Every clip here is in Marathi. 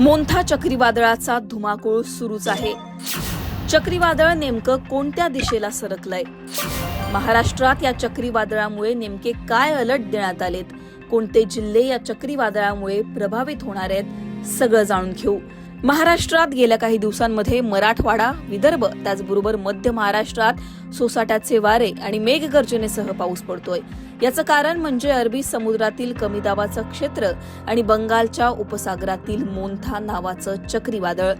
मोंथा चक्रीवादळाचा धुमाकूळ सुरूच आहे. चक्रीवादळ नेमकं कोणत्या दिशेला सरकलंय? महाराष्ट्रात या चक्रीवादळामुळे नेमके काय अलर्ट देण्यात आलेत? कोणते जिल्हे या चक्रीवादळामुळे प्रभावित होणार आहेत? सगळं जाणून घेऊ. महाराष्ट्रात गेल्या काही दिवसांमध्ये मराठवाडा विदर्भ त्याचबरोबर मध्य महाराष्ट्रात सोसाट्याचे वारे आणि मेघगर्जनेसह पाऊस पडतोय. याचं कारण म्हणजे अरबी समुद्रातील कमी दाबाचं क्षेत्र आणि बंगालच्या उपसागरातील मोंथा नावाचं चक्रीवादळ.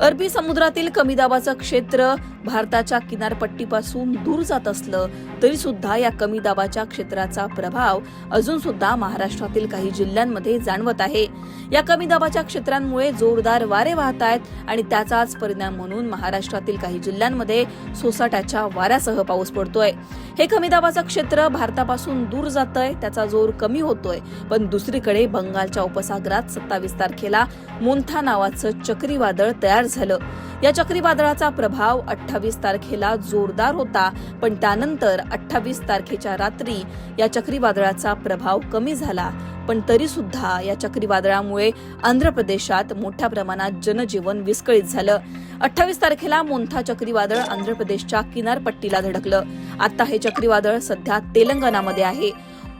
अरबी समुद्रातील कमी दाबाचं क्षेत्र भारताच्या किनारपट्टीपासून दूर जात असलं तरी सुद्धा या कमी दाबाच्या क्षेत्राचा प्रभाव अजून सुद्धा महाराष्ट्रातील काही जिल्ह्यांमध्ये जाणवत आहे. या कमी दाबाच्या क्षेत्रांमुळे जोरदार वारे वाहत आहेत आणि त्याचाच परिणाम म्हणून महाराष्ट्रातील काही जिल्ह्यांमध्ये सोसाट्याच्या वाऱ्यासह पाऊस पडतोय. हे कमी दाबाचं क्षेत्र भारतापासून दूर जात आहे त्याचा जोर कमी होतोय. पण दुसरीकडे बंगालच्या उपसागरात सत्तावीस तारखेला मोंथा नावाचं चक्रीवादळ तयार झालं. या चक्रीवादळाचा प्रभाव अठ्ठावीस तारखेला जोरदार होता पण त्यानंतर अठ्ठावीस तारखेच्या रात्री या चक्रीवादळाचा प्रभाव कमी झाला. पण तरीसुद्धा या चक्रीवादळामुळे आंध्र प्रदेशात मोठ्या प्रमाणात जनजीवन विस्कळीत झालं. अठ्ठावीस तारखेला मोंथा चक्रीवादळ आंध्र प्रदेशच्या किनारपट्टीला धडकलं. आता हे चक्रीवादळ सध्या तेलंगणामध्ये आहे.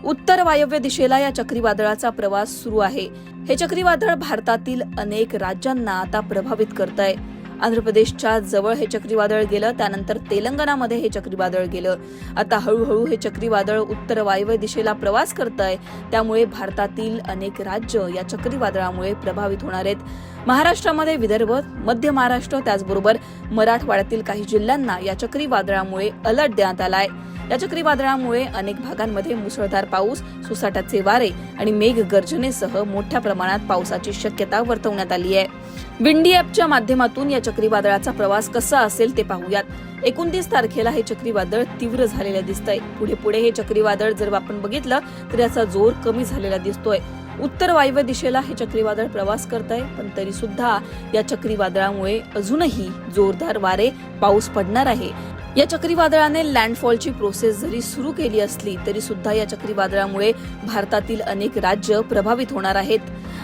उत्तर वायव्य दिशेला या चक्रीवादळाचा प्रवास सुरू आहे. हे चक्रीवादळ भारतातील अनेक राज्यांना आता प्रभावित करत आहे आंध्र प्रदेशच्या जवळ हे चक्रीवादळ गेलं त्यानंतर तेलंगणामध्ये हे चक्रीवादळ गेलं. आता हळूहळू हे चक्रीवादळ उत्तर वायव्य दिशेला प्रवास करत आहे त्यामुळे भारतातील अनेक राज्य या चक्रीवादळामुळे प्रभावित होणार आहेत. महाराष्ट्रामध्ये विदर्भ मध्य महाराष्ट्र त्याचबरोबर मराठवाड्यातील काही जिल्ह्यांना या चक्रीवादळामुळे अलर्ट देण्यात आलाय. या चक्रीवादळामुळे अनेक भागांमध्ये मुसळधार पाऊस सुसाटाचे वारे आणि मेघ गर्जनेसह मोठ्या प्रमाणात पावसाची शक्यता वर्तवण्यात आली आहे. विंडी ॲपच्या माध्यमातून या चक्रीवादळाचा प्रवास कसा असेल ते पाहूयात. एकोणतीस तारखेला हे चक्रीवादळ तीव्र झालेलं दिसतंय. पुढे पुढे हे चक्रीवादळ जर आपण बघितलं तर याचा जोर कमी झालेला दिसतोय. उत्तर वायव्य दिशेला हे चक्रीवादळ प्रवास करत आहे पण तरी सुद्धा या चक्रीवादळामुळे अजूनही जोरदार वारे पाऊस पडणार आहे. या चक्रीवादळाने लँडफॉलची प्रोसेस जरी सुरू केली असली तरी सुद्धा या चक्रीवादळामुळे भारतातील अनेक राज्य प्रभावित होणार आहेत.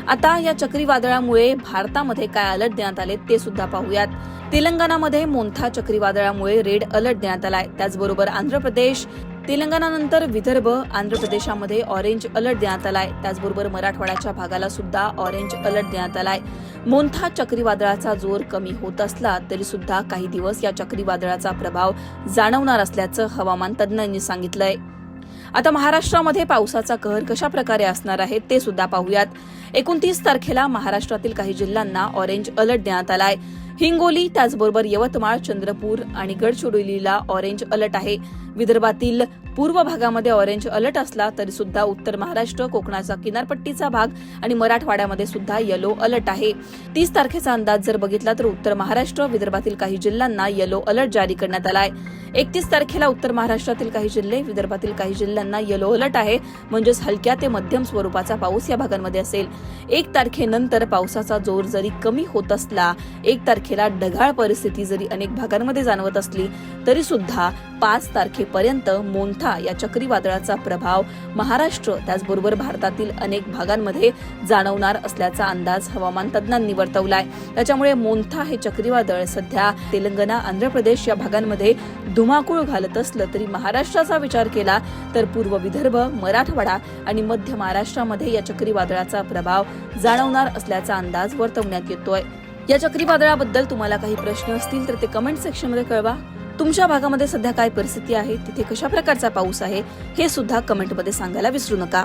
आता या चक्रीवादळामुळे भारतामध्ये काय अलर्ट देण्यात आले ते सुद्धा पाहूयात. तेलंगणामध्ये मोंथा चक्रीवादळामुळे रेड अलर्ट देण्यात आलाय. त्याचबरोबर आंध्र प्रदेश तेलंगणानंतर विदर्भ आंध्र प्रदेशामध्ये ऑरेंज अलर्ट देण्यात आलाय. त्याचबरोबर मराठवाड्याच्या भागाला सुद्धा ऑरेंज अलर्ट देण्यात आलाय. मोंथा चक्रीवादळाचा जोर कमी होत असला तरी सुद्धा काही दिवस या चक्रीवादळाचा प्रभाव जाणवणार असल्याचं हवामान तज्ज्ञांनी सांगितलंय. आता महाराष्ट्रामध्ये पावसाचा कहर कशा प्रकारे असणार आहे ते सुद्धा पाहूयात. एकोणतीस तारखेला महाराष्ट्रातील काही जिल्ह्यांना ऑरेंज अलर्ट देण्यात आलाय. हिंगोली त्याचबरोबर यवतमाळ चंद्रपूर आणि गडचिरोलीला ऑरेंज अलर्ट आहे. विदर्भातील पूर्व भागामध्ये ऑरेंज अलर्ट असला तरी सुद्धा उत्तर महाराष्ट्र कोकणाचा किनारपट्टीचा भाग आणि मराठवाड्यामध्ये सुद्धा येलो अलर्ट आहे. तीस तारखेचा अंदाज जर बघितला तर उत्तर महाराष्ट्र विदर्भातील काही जिल्ह्यांना येलो अलर्ट जारी करण्यात आला आहे एकतीस तारखेला उत्तर महाराष्ट्रातील काही जिल्हे विदर्भातील काही जिल्ह्यांना येलो अलर्ट आहे. म्हणजेच हलक्या ते मध्यम स्वरूपाचा पाऊस या भागांमध्ये असेल. एक तारखेनंतर पावसाचा जोर जरी कमी होत असला एक तारखेला ढगाळ परिस्थिती जरी अनेक भागांमध्ये जाणवत असली तरी सुद्धा पाच तारखेपर्यंत मोंठा या चक्रीवादळाचा प्रभाव महाराष्ट्र त्याचबरोबर भारतातील अनेक भागांमध्ये जाणवणार असल्याचा अंदाज हवामान तज्ज्ञांनी वर्तवलाय. त्याच्यामुळे मोंथा हे चक्रीवादळ सध्या तेलंगणा आंध्र प्रदेश या भागांमध्ये धुमाकूळ घालत असलं तरी महाराष्ट्राचा विचार केला तर पूर्व विदर्भ मराठवाडा आणि मध्य महाराष्ट्रामध्ये या चक्रीवादळाचा प्रभाव जाणवणार असल्याचा अंदाज वर्तवण्यात येतोय. या चक्रीवादळाबद्दल तुम्हाला काही प्रश्न असतील तर ते कमेंट सेक्शनमध्ये कळवा. तुमच्या भागामध्ये सध्या काय परिस्थिती आहे? तिथे कशा प्रकारचा पाऊस आहे? हे सुद्धा कमेंटमध्ये सांगायला विसरू नका.